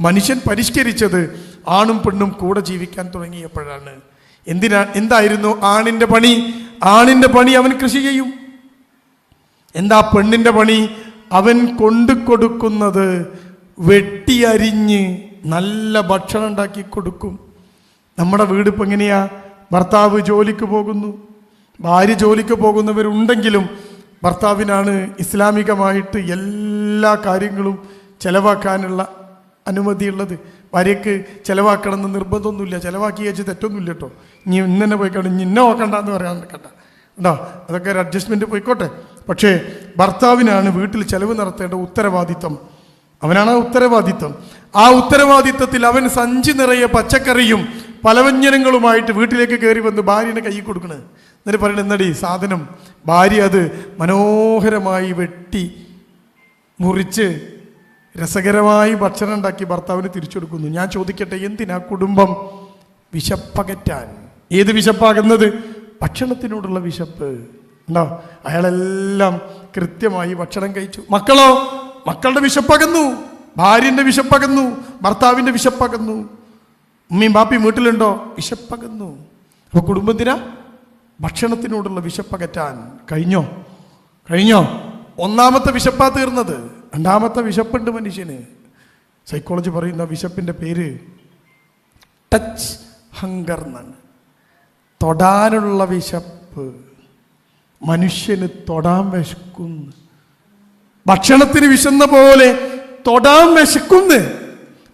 മനുഷ്യൻ പരിഷ്കരിച്ചത് ആണും പെണ്ണും കൂടെ ജീവിക്കാൻ തുടങ്ങിയപ്പോഴാണ്. എന്തിനാ എന്തായിരുന്നു ആണിന്റെ പണി? ആണിന്റെ പണി അവൻ കൃഷി ചെയ്യും. എന്താ പെണ്ണിന്റെ പണി? അവൻ കൊണ്ടു കൊടുക്കുന്നത് വെട്ടിയരിഞ്ഞ് നല്ല ഭക്ഷണം ഉണ്ടാക്കി കൊടുക്കും. നമ്മുടെ വീട് ഇപ്പം എങ്ങനെയാ? ഭർത്താവ് ജോലിക്ക് പോകുന്നു. ഭാര്യ ജോലിക്ക് പോകുന്നവരുണ്ടെങ്കിലും ഭർത്താവിനാണ് ഇസ്ലാമികമായിട്ട് എല്ലാ കാര്യങ്ങളും ചെലവാക്കാനുള്ള അനുമതിയുള്ളത്. ഭാര്യയ്ക്ക് ചെലവാക്കണമെന്ന് നിർബന്ധമൊന്നുമില്ല. ചിലവാക്കി വെച്ച് തെറ്റൊന്നുമില്ല കേട്ടോ. ഇനി ഇന്ന് തന്നെ പോയി കണ്ടു ഇന്ന നോക്കണ്ട എന്ന് പറയാൻ നിൽക്കണ്ട. ഉണ്ടോ അതൊക്കെ ഒരു അഡ്ജസ്റ്റ്മെന്റ് പോയിക്കോട്ടെ. പക്ഷേ ഭർത്താവിനാണ് വീട്ടിൽ ചിലവ് നടത്തേണ്ട ഉത്തരവാദിത്വം. അവനാണ് ആ ഉത്തരവാദിത്വം. ആ ഉത്തരവാദിത്വത്തിൽ അവൻ സഞ്ചി നിറയെ പച്ചക്കറിയും പലവ്യഞ്ജനങ്ങളുമായിട്ട് വീട്ടിലേക്ക് കയറി വന്ന് ഭാര്യനെ കൈ കൊടുക്കണത് എന്നിട്ട് പറയണത് എന്നടി സാധനം? ഭാര്യ അത് മനോഹരമായി വെട്ടി മുറിച്ച് രസകരമായി ഭക്ഷണം ഉണ്ടാക്കി ഭർത്താവിന് തിരിച്ചു കൊടുക്കുന്നു ഞാൻ ചോദിക്കട്ടെ എന്തിനാ കുടുംബം വിശപ്പകറ്റാൻ? ഏത് വിശപ്പാകുന്നത്? ഭക്ഷണത്തിനോടുള്ള വിശപ്പ്. ഉണ്ടോ? അയാളെല്ലാം കൃത്യമായി ഭക്ഷണം കഴിച്ചു. മക്കളോ മക്കളുടെ വിശപ്പകന്നു ഭാര്യന്റെ വിശപ്പകന്നു ഭർത്താവിന്റെ വിശപ്പകന്നു ഉമ്മയും ബാപ്പയും വീട്ടിലുണ്ടോ? വിശപ്പകന്നു. അപ്പൊ കുടുംബത്തിനാ ഭക്ഷണത്തിനോടുള്ള വിശപ്പകറ്റാൻ. കഴിഞ്ഞോ? കഴിഞ്ഞോ? ഒന്നാമത്തെ വിശപ്പാ തീർന്നത്. രണ്ടാമത്തെ വിശപ്പുണ്ട് മനുഷ്യന്. സൈക്കോളജി പറയുന്ന വിശപ്പിന്റെ പേര് ടച്ച് ഹങ്കർ എന്നാണ്. തൊടാനുള്ള വിശപ്പ് മനുഷ്യന് തൊടാൻ വിശക്കുന്നു. ഭക്ഷണത്തിന് വിശന്ന പോലെ തൊടാൻ വിശക്കുന്നു.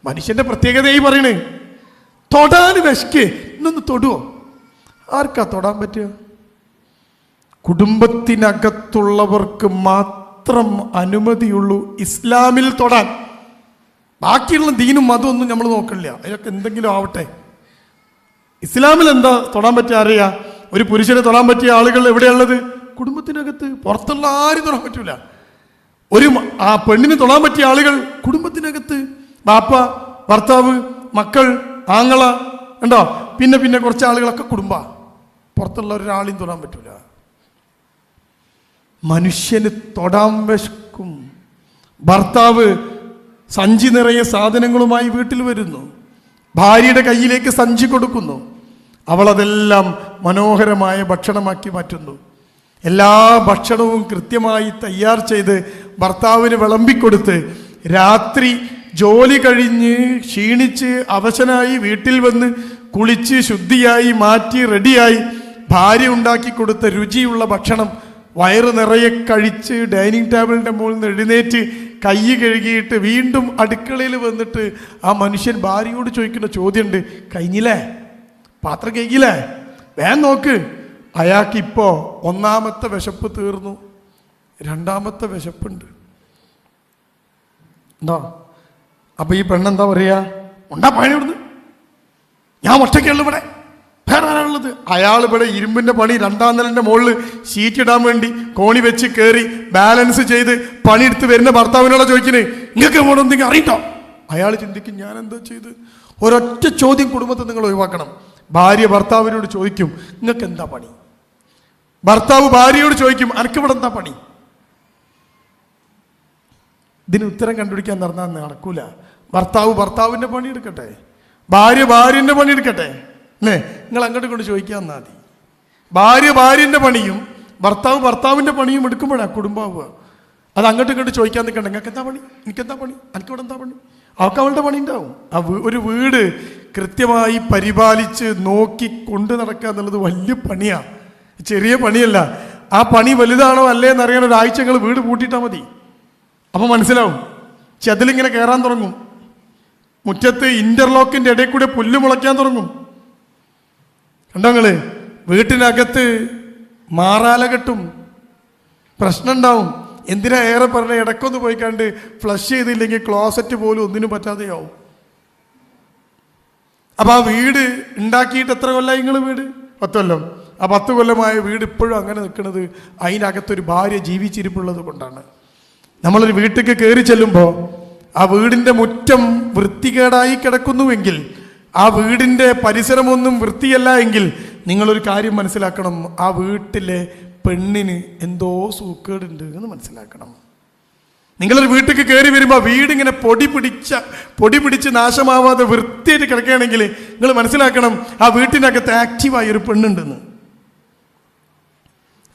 മനുഷ്യന്റെ പ്രത്യേകത പ്രത്യേകതയായി പറയണേ. തൊടാൻ വിശക്ക്. ഇന്നൊന്ന് തൊടുവോ? ആർക്കാ തൊടാൻ പറ്റുക? കുടുംബത്തിനകത്തുള്ളവർക്ക് മാത്രം അനുമതിയുള്ളൂ ഇസ്ലാമിൽ തൊടാൻ. ബാക്കിയുള്ള ദീനും മതമൊന്നും നമ്മൾ നോക്കില്ല അതൊക്കെ എന്തെങ്കിലും ആവട്ടെ. ഇസ്ലാമിൽ എന്താ തൊടാൻ പറ്റിയ അറിയാ? ഒരു പുരുഷനെ തൊടാൻ പറ്റിയ ആളുകൾ എവിടെയുള്ളത്? കുടുംബത്തിനകത്ത്. പുറത്തുള്ള ആരും തൊടാൻ പറ്റൂല. ഒരു ആ പെണ്ണിന് തൊടാൻ പറ്റിയ ആളുകൾ കുടുംബത്തിനകത്ത്. ബാപ്പ ഭർത്താവ് മക്കൾ ആങ്ങള ഉണ്ടോ പിന്നെ പിന്നെ കുറച്ച് ആളുകളൊക്കെ കുടുംബ. പുറത്തുള്ള ഒരാളെയും തൊടാൻ പറ്റൂല. മനുഷ്യന് തൊടാൻ വിശക്കും. ഭർത്താവ് സഞ്ചി നിറയെ സാധനങ്ങളുമായി വീട്ടിൽ വരുന്നു. ഭാര്യയുടെ കയ്യിലേക്ക് സഞ്ചി കൊടുക്കുന്നു. അവൾ അതെല്ലാം മനോഹരമായ ഭക്ഷണമാക്കി മാറ്റുന്നു. എല്ലാ ഭക്ഷണവും കൃത്യമായി തയ്യാർ ചെയ്ത് ഭർത്താവിന് വിളമ്പിക്കൊടുത്ത് രാത്രി ജോലി കഴിഞ്ഞ് ക്ഷീണിച്ച് അവശനായി വീട്ടിൽ വന്ന് കുളിച്ച് ശുദ്ധിയായി മാറ്റി റെഡിയായി ഭാര്യ ഉണ്ടാക്കി കൊടുത്ത രുചിയുള്ള ഭക്ഷണം വയറ് നിറയെ കഴിച്ച് ഡൈനിങ് ടേബിളിന്റെ മുകളിൽ നിന്ന് എഴുന്നേറ്റ് കൈ കഴുകിയിട്ട് വീണ്ടും അടുക്കളയിൽ വന്നിട്ട് ആ മനുഷ്യൻ ഭാര്യയോട് ചോദിക്കുന്ന ചോദ്യമുണ്ട് കഴിഞ്ഞില്ലേ? പാത്രം കഴിക്കില്ലേ വേഗം നോക്ക്. അയാൾക്കിപ്പോൾ ഒന്നാമത്തെ വിശപ്പ് തീർന്നു. രണ്ടാമത്തെ വിശപ്പുണ്ട്. എന്താ? അപ്പൊ ഈ പെണ്ണെന്താ പറയുക ഉണ്ടാ പഴയ ഞാൻ ഒറ്റയ്ക്കുള്ളൂ ഇവിടെ. വേറെ ആരാളുള്ളത് അയാൾ ഇവിടെ ഇരുമ്പിന്റെ പണി രണ്ടാം നിലന്റെ മുകളിൽ ഷീറ്റ് ഇടാൻ വേണ്ടി കോണി വെച്ച് കയറി ബാലൻസ് ചെയ്ത് പണിയെടുത്ത് വരുന്ന ഭർത്താവിനോട് ചോദിക്കുന്നത്? നിങ്ങൾക്ക് ഇവിടെ എന്തെങ്കിലും അറിയട്ടോ അയാൾ ചിന്തിക്കും ഞാൻ എന്താ ചെയ്ത്? ഒരൊറ്റ ചോദ്യം കുടുംബത്തെ നിങ്ങൾ ഒഴിവാക്കണം. ഭാര്യ ഭർത്താവിനോട് ചോദിക്കും നിങ്ങൾക്ക് എന്താ പണി? ഭർത്താവ് ഭാര്യയോട് ചോദിക്കും അനക്ക് ഇവിടെ എന്താ പണി? ഇതിന് ഉത്തരം കണ്ടുപിടിക്കാൻ നടന്നാൽ നടക്കൂല. ഭർത്താവ് ഭർത്താവിന്റെ പണി എടുക്കട്ടെ. ഭാര്യ ഭാര്യന്റെ പണി എടുക്കട്ടെ. അല്ലേ നിങ്ങൾ അങ്ങോട്ട് കൊണ്ട് ചോദിക്കാൻ മതി. ഭാര്യ ഭാര്യന്റെ പണിയും ഭർത്താവ് ഭർത്താവിന്റെ പണിയും എടുക്കുമ്പോഴാണ് കുടുംബമാവുക അത് അങ്ങോട്ട് ഇങ്ങോട്ട് ചോദിക്കാൻ നിൽക്കണ്ട. നിങ്ങൾക്ക് എന്താ പണി? എനിക്കെന്താ പണി? എനിക്ക് ഇവിടെ എന്താ പണി? അവൾക്ക് അവളുടെ പണി ഉണ്ടാവും. ആ ഒരു വീട് കൃത്യമായി പരിപാലിച്ച് നോക്കി കൊണ്ടു നടക്കുക എന്നുള്ളത് വലിയ പണിയാണ് ചെറിയ പണിയല്ല. ആ പണി വലുതാണോ അല്ലേ എന്നറിയാൻ ഒരാഴ്ചകൾ വീട് പൂട്ടിയിട്ടാൽ മതി. അപ്പോൾ മനസ്സിലാവും. ചതിലിങ്ങനെ കയറാൻ തുടങ്ങും. മുറ്റത്ത് ഇന്റർലോക്കിന്റെ ഇടയിൽ കൂടെ പുല്ല് മുളയ്ക്കാൻ തുടങ്ങും. കണ്ടോങ്ങൾ വീട്ടിനകത്ത് മാറാല കെട്ടും. പ്രശ്നം ഉണ്ടാവും എന്തിനാ ഏറെ പറഞ്ഞ ഇടക്കൊന്ന് പോയി കണ്ട് ഫ്ലഷ് ചെയ്തില്ലെങ്കിൽ ക്ലോസറ്റ് പോലും ഒന്നിനും പറ്റാതെയാവും. അപ്പൊ ആ വീട് ഉണ്ടാക്കിയിട്ട് എത്ര കൊല്ലമായി നിങ്ങൾ വീട്? പത്ത് കൊല്ലം. ആ പത്ത് കൊല്ലമായ വീട് ഇപ്പോഴും അങ്ങനെ നിൽക്കുന്നത് അതിനകത്തൊരു ഭാര്യ ജീവിച്ചിരിപ്പുള്ളത് കൊണ്ടാണ്. നമ്മളൊരു വീട്ടിലേക്ക് കയറി ചെല്ലുമ്പോൾ ആ വീടിന്റെ മുറ്റം വൃത്തികേടായി കിടക്കുന്നുവെങ്കിൽ ആ വീടിന്റെ പരിസരമൊന്നും വൃത്തിയല്ല എങ്കിൽ നിങ്ങളൊരു കാര്യം മനസ്സിലാക്കണം. ആ വീട്ടിലെ പെണ്ണിന് എന്തോ സൂക്കേടുണ്ട് എന്ന് മനസ്സിലാക്കണം. നിങ്ങളൊരു വീട്ടിലേക്ക് കയറി വരുമ്പോൾ വീടിങ്ങനെ പൊടി പിടിച്ച പൊടി പിടിച്ച് നാശമാവാതെ വൃത്തിയായിട്ട് കിടക്കുകയാണെങ്കിൽ നിങ്ങൾ മനസ്സിലാക്കണം ആ വീട്ടിനകത്ത് ആക്റ്റീവായ ഒരു പെണ്ണുണ്ടെന്ന്.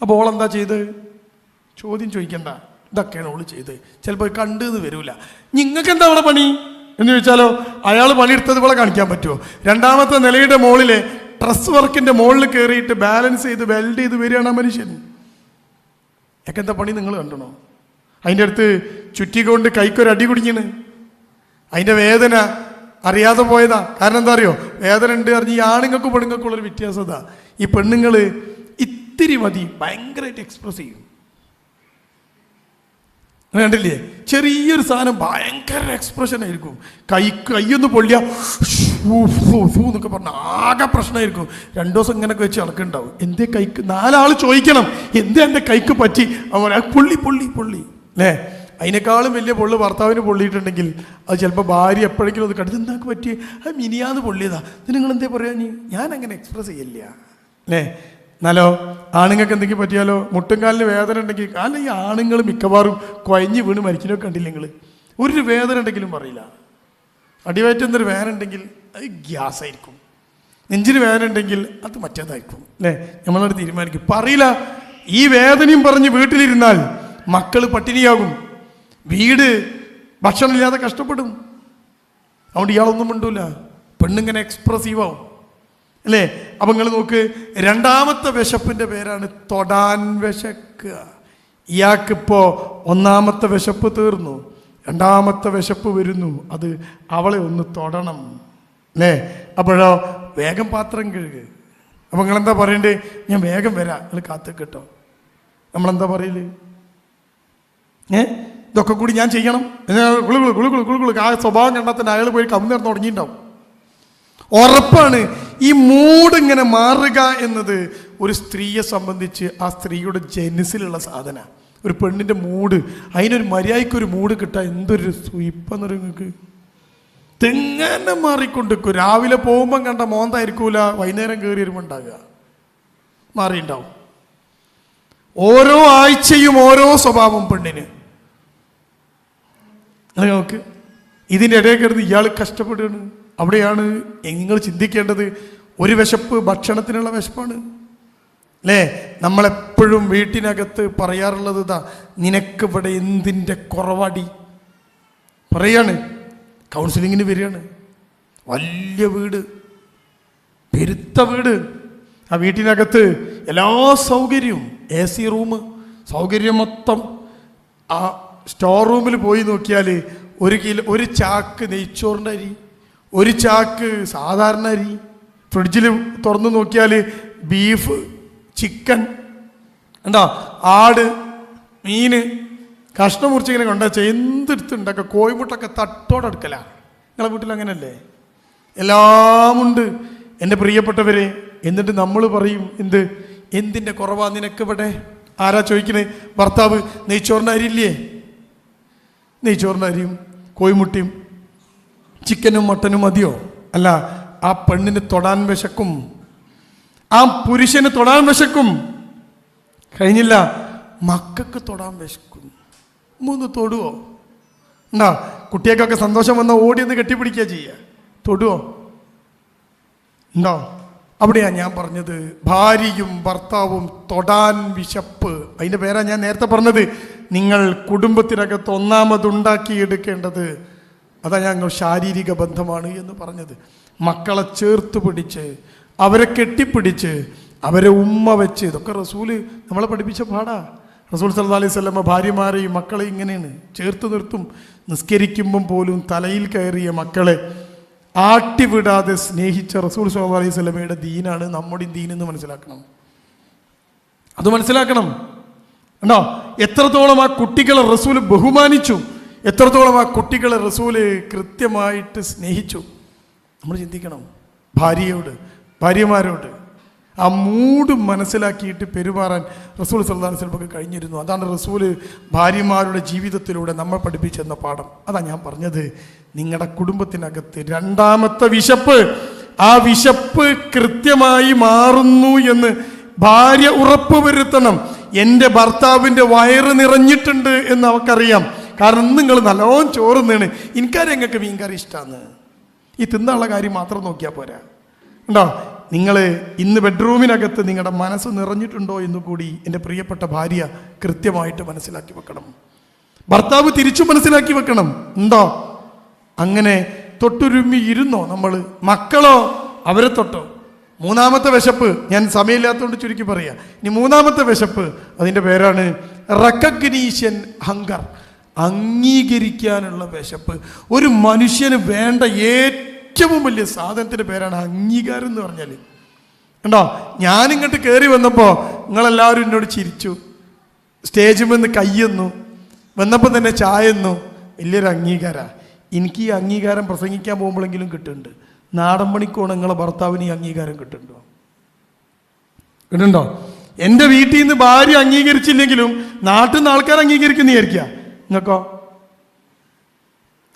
അപ്പോൾ ഓളെന്താ ചെയ്ത്? ചോദ്യം ചോദിക്കണ്ട. ഇതൊക്കെയാണ് ഓൾ ചെയ്ത്. ചിലപ്പോൾ കണ്ടു എന്ന് വരൂല. നിങ്ങൾക്ക് എന്താ അവിടെ പണി? എന്ന് ചോദിച്ചാലോ അയാൾ പണിയെടുത്തത് പോലെ കാണിക്കാൻ പറ്റുമോ? രണ്ടാമത്തെ നിലയുടെ മുകളിലെ ട്രസ് വർക്കിന്റെ മുകളിൽ കയറിയിട്ട് ബാലൻസ് ചെയ്ത് വെൽഡ് ചെയ്ത് വരികയാണ് ആ മനുഷ്യൻ. ഒക്കെ പണി നിങ്ങൾ കണ്ടണോ? അതിന്റെ അടുത്ത് ചുറ്റിക്കൊണ്ട് അടി കുടിഞ്ഞിന്. അതിന്റെ വേദന അറിയാതെ പോയതാ. കാരണം എന്താ അറിയോ? വേദന ഉണ്ട് അറിഞ്ഞ് ഈ ആണുങ്ങൾക്കും പെണ്ണുങ്ങൾക്കുള്ളൊരു വ്യത്യാസത വ്യത്യാസം ഈ പെണ്ണുങ്ങൾ ഇത്തിരി മതി ഭയങ്കരമായിട്ട് എക്സ്പ്രസ് ചെയ്യും. കണ്ടില്ലേ? ചെറിയൊരു സാധനം ഭയങ്കര എക്സ്പ്രഷൻ ആയിരിക്കും. കൈ കൈയൊന്ന് പൊള്ളിയ എന്നൊക്കെ പറഞ്ഞ ആകെ പ്രശ്നമായിരിക്കും. രണ്ടു ദിവസം ഇങ്ങനെയൊക്കെ വെച്ച് ഇളക്കുണ്ടാവും എന്തേ കൈക്ക്? നാലാൾ ചോദിക്കണം. എന്തേ എന്റെ കൈക്ക് പറ്റി? അവൻ "ആ, പൊള്ളി പൊള്ളി പൊള്ളി. അല്ലേ അതിനേക്കാളും വലിയ പൊള്ളി ഭർത്താവിന് പൊള്ളിയിട്ടുണ്ടെങ്കിൽ അത് ചിലപ്പോൾ ഭാര്യ എപ്പോഴെങ്കിലും അത് കടുത്ത് എന്താക്ക് പറ്റി അത് മിനിയാന്ന് പൊള്ളിയതാ. നിങ്ങൾ എന്തേ പറയാ ഞാൻ അങ്ങനെ എക്സ്പ്രസ് ചെയ്യില്ല അല്ലേ എന്നാലോ ആണുങ്ങൾക്ക് എന്തെങ്കിലും പറ്റിയാലോ? മുട്ടുംകാലിന് വേദന ഉണ്ടെങ്കിൽ അല്ല ഈ ആണുങ്ങൾ മിക്കവാറും കുഴഞ്ഞ് വീണ് മരിക്കുന്നൊക്കെ കണ്ടില്ല നിങ്ങൾ ഒരു വേദന ഉണ്ടെങ്കിലും പറയില്ല. അടിവയറ്റുന്നൊരു വേദന ഉണ്ടെങ്കിൽ അത് ഗ്യാസ് ആയിരിക്കും നെഞ്ചിന് വേദന ഉണ്ടെങ്കിൽ അത് മറ്റേതായിരിക്കും അല്ലേ? നമ്മളോട് തീരുമാനിക്കും. പറയില്ല. ഈ വേദനയും പറഞ്ഞ് വീട്ടിലിരുന്നാൽ മക്കൾ പട്ടിണിയാകും. വീട് ഭക്ഷണമില്ലാതെ കഷ്ടപ്പെടും. അതുകൊണ്ട് ഇയാളൊന്നും മിണ്ടൂല. പെണ്ണിങ്ങനെ എക്സ്പ്രസീവ് ആവും. അല്ലേ അപ്പം നിങ്ങൾ നോക്ക് രണ്ടാമത്തെ വിശപ്പിന്റെ പേരാണ് തൊടാൻ വിശക്കുക ഇയാൾക്കിപ്പോൾ ഒന്നാമത്തെ വിശപ്പ് തീർന്നു രണ്ടാമത്തെ വിശപ്പ് വരുന്നു അത് അവളെ ഒന്ന് തൊടണം അല്ലേ അപ്പോഴോ വേഗം പാത്രം കഴുകുക നിങ്ങൾ നിങ്ങളെന്താ പറയണ്ടേ ഞാൻ വേഗം വരാം നിങ്ങൾ കാത്തു കിട്ടോ നമ്മളെന്താ പറയൽ ഏ ഇതൊക്കെ കൂടി ഞാൻ ചെയ്യണം കുളുകുളു കുളുകുളു കുളുകുളു ആ സ്വഭാവം കണ്ടാൽ തന്നെ അയാൾ പോയി കമ്മി നേർന്ന് തുടങ്ങിയിട്ടുണ്ടാവും ഉറപ്പാണ് ഈ മൂഡ് ഇങ്ങനെ മാറുക എന്നത് ഒരു സ്ത്രീയെ സംബന്ധിച്ച് ആ സ്ത്രീയുടെ ജനസിലുള്ള സാധന. ഒരു പെണ്ണിന്റെ മൂഡ് അതിനൊരു മര്യാദയ്ക്കൊരു മൂഡ് കിട്ടാൻ എന്തൊരു സുയിപ്പെന്നൊരു നിങ്ങൾക്ക്? തെങ്ങനെ മാറിക്കൊണ്ടിരിക്കും. രാവിലെ പോകുമ്പം കണ്ട മോന്തായിരിക്കൂല വൈകുന്നേരം കയറി വരുമ്പോൾ ഉണ്ടാകുക മാറിയിട്ടുണ്ടാവും ഓരോ ആഴ്ചയും ഓരോ സ്വഭാവം പെണ്ണിന്. നോക്ക് ഇതിന്റെ ഇടയിൽ കിടന്ന് ഇയാൾ കഷ്ടപ്പെടുകയാണ്. അവിടെയാണ് നിങ്ങൾ ചിന്തിക്കേണ്ടത്? ഒരു വിശപ്പ് ഭക്ഷണത്തിനുള്ള വിശപ്പാണ്. അല്ലേ നമ്മളെപ്പോഴും വീട്ടിനകത്ത് പറയാറുള്ളത് ഇതാ നിനക്ക് ഇവിടെ എന്തിന്റെ കുറവടി? പറയാണ്. കൗൺസിലിങ്ങിന് വരികയാണ്. വലിയ വീട്. പെരുത്ത വീട്. ആ വീട്ടിനകത്ത് എല്ലാ സൗകര്യവും എ സി റൂം സൗകര്യം മൊത്തം. ആ സ്റ്റോർ റൂമിൽ പോയി നോക്കിയാൽ ഒരു കിലോ ഒരു ചാക്ക് നെയ്ച്ചോറിന്റെ അരി. ഒരു ചാക്ക് സാധാരണ അരി. ഫ്രിഡ്ജിൽ തുറന്നു നോക്കിയാൽ ബീഫ് ചിക്കൻ എന്താ ആട് മീന് കഷ്ണം മുറിച്ചിങ്ങനെ കൊണ്ടുവച്ച എന്തെടുത്തുണ്ടാക്കുക കോഴിമുട്ടൊക്കെ തട്ടോടെടുക്കല നിങ്ങളെ വീട്ടിൽ അങ്ങനല്ലേ? എല്ലാമുണ്ട് എന്റെ പ്രിയപ്പെട്ടവരെ എന്നിട്ട് നമ്മൾ പറയും എന്ത്? എന്തിന്റെ കുറവാ നിനക്ക് ഇവിടെ ആരാ ചോദിക്കണേ? ഭർത്താവ് നെയ്ച്ചോറിന്റെ അരിയില്ലേ നെയ്ച്ചോറിന്റെ അരിയും കോഴിമുട്ടിയും ചിക്കനും മട്ടനും മതിയോ? അല്ല ആ പെണ്ണിന് തൊടാൻ വിശക്കും ആ പുരുഷന് തൊടാൻ വിശക്കും. കഴിഞ്ഞില്ല മക്കൾക്ക് തൊടാൻ വിശക്കും. മൂന്ന് തൊടുവോ? ഉണ്ടാ കുട്ടികൾക്കൊക്കെ സന്തോഷം വന്ന ഓടി ഒന്ന് കെട്ടിപ്പിടിക്കുക ചെയ്യുക തൊടുവോ? ഉണ്ടോ? അവിടെയാ ഞാൻ പറഞ്ഞത്. ഭാര്യയും ഭർത്താവും തൊടാൻ വിശപ്പ്. അതിന്റെ പേരാ ഞാൻ നേരത്തെ പറഞ്ഞത്. നിങ്ങൾ കുടുംബത്തിനകത്ത് ഒന്നാമതുണ്ടാക്കിയെടുക്കേണ്ടത് അതാ ഞങ്ങൾ ശാരീരിക ബന്ധമാണ് എന്ന് പറഞ്ഞത്. മക്കളെ ചേർത്ത് പിടിച്ച് അവരെ കെട്ടിപ്പിടിച്ച് അവരെ ഉമ്മ വെച്ച്. ഇതൊക്കെ റസൂൽ നമ്മളെ പഠിപ്പിച്ച പാടാ. റസൂൽ സല്ലാ അലൈഹി സ്വലമ ഭാര്യമാരെയും മക്കളെ ഇങ്ങനെയാണ്. ചേർത്ത് നിർത്തും. നിസ്കരിക്കുമ്പം പോലും തലയിൽ കയറിയ മക്കളെ ആട്ടിവിടാതെ സ്നേഹിച്ച റസൂൽ സല്ലാ അലൈഹി സ്വലമയുടെ ദീനാണ് നമ്മുടെ ദീൻ എന്ന് മനസ്സിലാക്കണം. അത് മനസ്സിലാക്കണം. ഉണ്ടോ എത്രത്തോളം ആ കുട്ടികളെ റസൂൽ ബഹുമാനിച്ചു. എത്രത്തോളം ആ കുട്ടികളെ റസൂൽ കൃത്യമായിട്ട് സ്നേഹിച്ചു? നമ്മൾ ചിന്തിക്കണം. ഭാര്യയോട് ഭാര്യമാരോട് ആ മൂഡ് മനസ്സിലാക്കിയിട്ട് പെരുമാറാൻ റസൂൽ സല്ലാഹു സ്വലമൊക്കെ കഴിഞ്ഞിരുന്നു. അതാണ് റസൂൽ ഭാര്യമാരുടെ ജീവിതത്തിലൂടെ നമ്മൾ പഠിപ്പിച്ചെന്ന പാഠം. അതാ ഞാൻ പറഞ്ഞത്. നിങ്ങളുടെ കുടുംബത്തിനകത്ത് രണ്ടാമത്തെ വിശപ്പ് ആ വിശപ്പ് കൃത്യമായി മാറുന്നു എന്ന് ഭാര്യ ഉറപ്പ് വരുത്തണം എന്റെ ഭർത്താവിന്റെ വയറ് നിറഞ്ഞിട്ടുണ്ട് എന്ന് അവക്കറിയാം. കാരണം നിങ്ങൾ നല്ലോണം ചോറ് തിന്നാണ്. എനിക്കാരും നിങ്ങൾക്ക് മീൻകറി ഇഷ്ടമാണ് ഈ തിന്നുള്ള കാര്യം മാത്രം നോക്കിയാൽ പോരാ. ഉണ്ടോ നിങ്ങൾ ഇന്ന് ബെഡ്റൂമിനകത്ത് നിങ്ങളുടെ മനസ്സ് നിറഞ്ഞിട്ടുണ്ടോ എന്ന് കൂടി എന്റെ പ്രിയപ്പെട്ട ഭാര്യ കൃത്യമായിട്ട് മനസ്സിലാക്കി വെക്കണം. ഭർത്താവ് തിരിച്ചു മനസ്സിലാക്കി വെക്കണം. ഉണ്ടോ? അങ്ങനെ തൊട്ടുരുമ്മി ഇരുന്നോ നമ്മൾ മക്കളോ? അവരെ തൊട്ടോ? മൂന്നാമത്തെ വിശപ്പ്. ഞാൻ സമയമില്ലാത്തതുകൊണ്ട് ചുരുക്കി പറയാം. ഇനി മൂന്നാമത്തെ വിശപ്പ്. അതിന്റെ പേരാണ് റെക്കഗ്നീഷ്യൻ ഹങ്കർ. അംഗീകരിക്കാനുള്ള വിശപ്പ്. ഒരു മനുഷ്യന് വേണ്ട ഏറ്റവും വലിയ സാധനത്തിന്റെ പേരാണ് അംഗീകാരം എന്ന് പറഞ്ഞാൽ കണ്ടോ? ഞാനിങ്ങോട്ട് കയറി വന്നപ്പോൾ നിങ്ങളെല്ലാവരും എന്നോട് ചിരിച്ചു. സ്റ്റേജിൽ നിന്ന് കയ്യെന്നു വന്നപ്പോൾ തന്നെ ചായെന്നു വലിയൊരു അംഗീകാര. എനിക്ക് ഈ അംഗീകാരം പ്രസംഗിക്കാൻ പോകുമ്പോഴെങ്കിലും കിട്ടുന്നുണ്ട്. നാടൻ പണിക്കോണ് നിങ്ങളെ ഭർത്താവിന് ഈ അംഗീകാരം കിട്ടുന്നുണ്ടോ? കിട്ടുന്നുണ്ടോ? എന്റെ വീട്ടിൽ നിന്ന് ഭാര്യ അംഗീകരിച്ചില്ലെങ്കിലും നാട്ടിൽ നിന്ന് ആൾക്കാർ അംഗീകരിക്കുന്ന വിചാരിക്കുക നിങ്ങൾക്കോ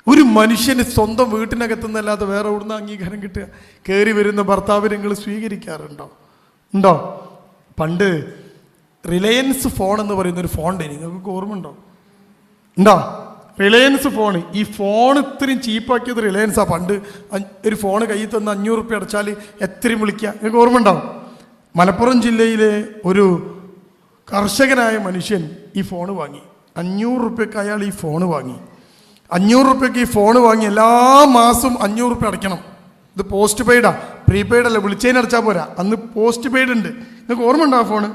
ഒരു മനുഷ്യന് സ്വന്തം വീട്ടിനകത്തു നിന്നല്ലാതെ വേറെ എവിടുന്ന് അംഗീകാരം കിട്ടുക? കയറി വരുന്ന ഭർത്താവ് നിങ്ങൾ സ്വീകരിക്കാറുണ്ടോ? ഉണ്ടോ? പണ്ട് റിലയൻസ് ഫോൺ എന്ന് പറയുന്ന ഒരു ഫോൺ ഉണ്ട് നിങ്ങൾക്ക് ഓർമ്മ ഉണ്ടോ? ഉണ്ടോ റിലയൻസ് ഫോൺ. ഈ ഫോൺ ഇത്രയും ചീപ്പാക്കിയത് റിലയൻസാ. പണ്ട് ഒരു ഫോൺ കയ്യിൽ തന്ന് അഞ്ഞൂറ് റുപ്യ അടച്ചാൽ എത്രയും വിളിക്കുക. നിങ്ങൾക്ക് ഓർമ്മ ഉണ്ടാവും മലപ്പുറം ജില്ലയിലെ ഒരു കർഷകനായ മനുഷ്യൻ ഈ ഫോൺ വാങ്ങി. അഞ്ഞൂറ് റുപ്യക്ക് അയാൾ ഈ ഫോൺ വാങ്ങി. അഞ്ഞൂറ് റുപ്യക്ക് ഈ ഫോൺ വാങ്ങി. എല്ലാ മാസവും അഞ്ഞൂറ് റുപ്യ അടയ്ക്കണം. ഇത് പോസ്റ്റ് പെയ്ഡാ പ്രീപെയ്ഡ് അല്ല വിളിച്ചതിന് അടച്ചാൽ പോരാ. അന്ന് പോസ്റ്റ് പെയ്ഡ് ഉണ്ട്. നിങ്ങൾക്ക് ഓർമ്മ ഉണ്ടോ ആ ഫോണ്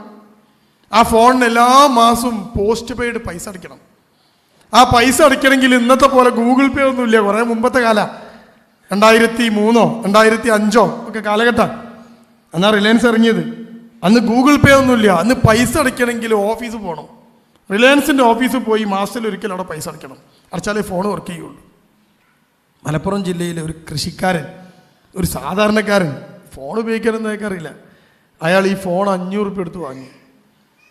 ആ ഫോണിന് എല്ലാ മാസവും പോസ്റ്റ് പെയ്ഡ് പൈസ അടയ്ക്കണം. ആ പൈസ അടയ്ക്കണമെങ്കിൽ ഇന്നത്തെ പോലെ ഗൂഗിൾ പേ ഒന്നുമില്ല കുറേ മുമ്പത്തെ കാല. രണ്ടായിരത്തി മൂന്നോ രണ്ടായിരത്തി അഞ്ചോ ഒക്കെ കാലഘട്ടം. എന്നാ റിലയൻസ് ഇറങ്ങിയത്. അന്ന് ഗൂഗിൾ പേ ഒന്നുമില്ല അന്ന് പൈസ അടയ്ക്കണമെങ്കിൽ ഓഫീസ് പോകണം റിലയൻസിന്റെ ഓഫീസിൽ പോയി മാസത്തിൽ ഒരിക്കൽ അവിടെ പൈസ അടയ്ക്കണം. അടച്ചാലേ ഫോൺ വർക്ക് ചെയ്യുള്ളൂ. മലപ്പുറം ജില്ലയിലെ ഒരു കൃഷിക്കാരൻ ഒരു സാധാരണക്കാരൻ ഫോൺ ഉപയോഗിക്കാനൊന്നും അയാൾക്കറിയില്ല അയാൾ ഈ ഫോൺ അഞ്ഞൂറ് റുപ്യ എടുത്ത് വാങ്ങി.